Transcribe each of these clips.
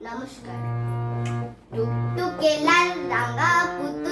নমস্কার। টুকটুকে লাল রাঙা পুতুল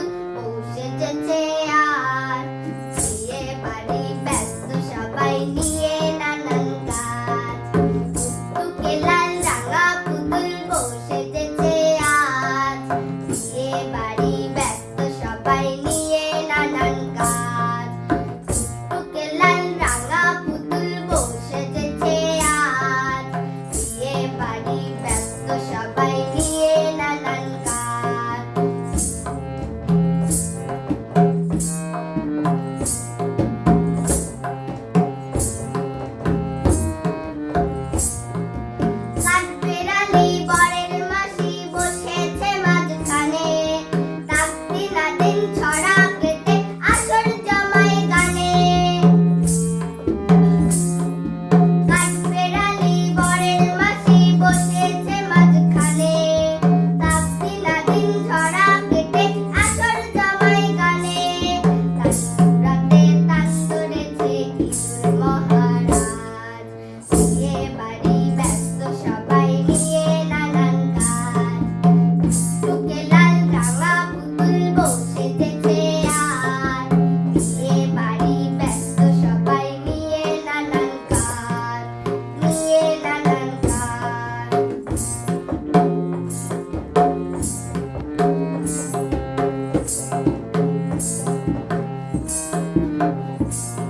Thanks.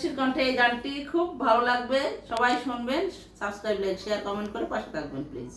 তপস্বীর কণ্ঠে এই গানটি খুব ভালো লাগবে। সবাই শুনবেন সাবস্ক্রাইব লাইক শেয়ার কমেন্ট করে পাশে থাকবেন প্লিজ